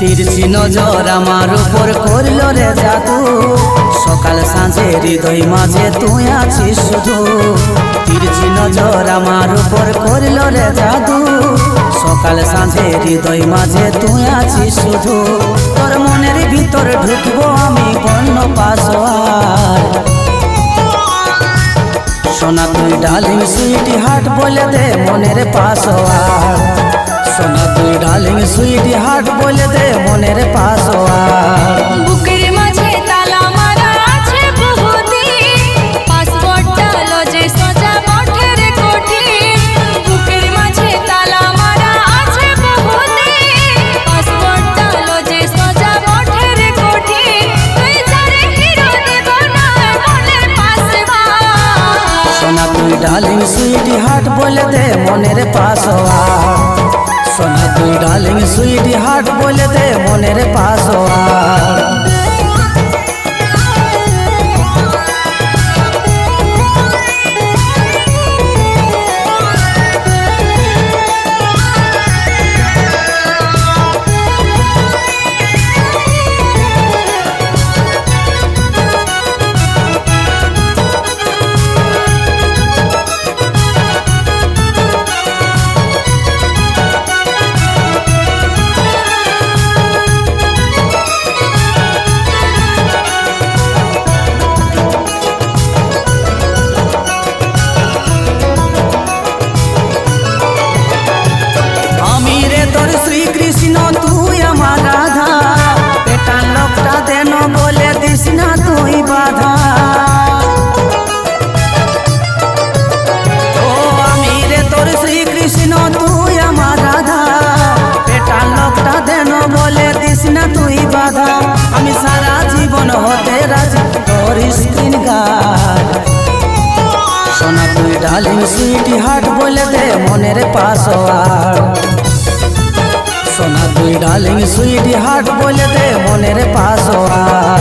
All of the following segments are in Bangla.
তিরছি নজর আমার উপর করল রে জাদু। সকাল সাঁঝে হৃদয় মাঝে তুই আছিস শুধু। তিরছি নজর আমার উপর করল রে জাদু। সকাল সাঁঝে হৃদয় মাঝে তুই আছিস শুধু। তোর মনের ভিতর ঢুকবো আমি বন্য পাশোয়ার। সোনা তুই ডালিং সুইটি হাট বলে দে মনের পাশোয়ার। সোনা তুই ডালিং সুইটি হাট বলে দে মনের পাশোয়ার বুকের মাঝে তালা মারা আছে বহুদিন। পাসপোর্টটা লজে সোজা মঠের কোঠি বুকের মাঝে তালা মারা আছে বহুদিন। পাসপোর্টটা লজে সোজা মঠের কোঠি তুই যারে হিরো দেব না মনের পাশে সোনা তুই ডালিং সুইটি হাট বলে দে মনের পাশোয়ার সোনা তুই ডালিং সুইটি হাট বলে দে মনের পাশোয়ার সুইটি হাট বলে দে মনের পাশোয়ার সোনা দুই ডালিং সুইটি হাট বলে দে মনের পাশোয়ার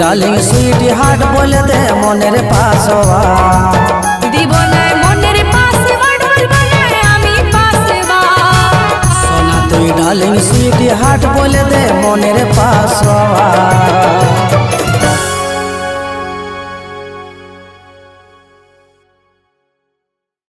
ডালিং সুইট হার্ট বলে দে মনের পাশোয়া ডালিং সুইট হার্ট বলে দে মনের পাশোয়ার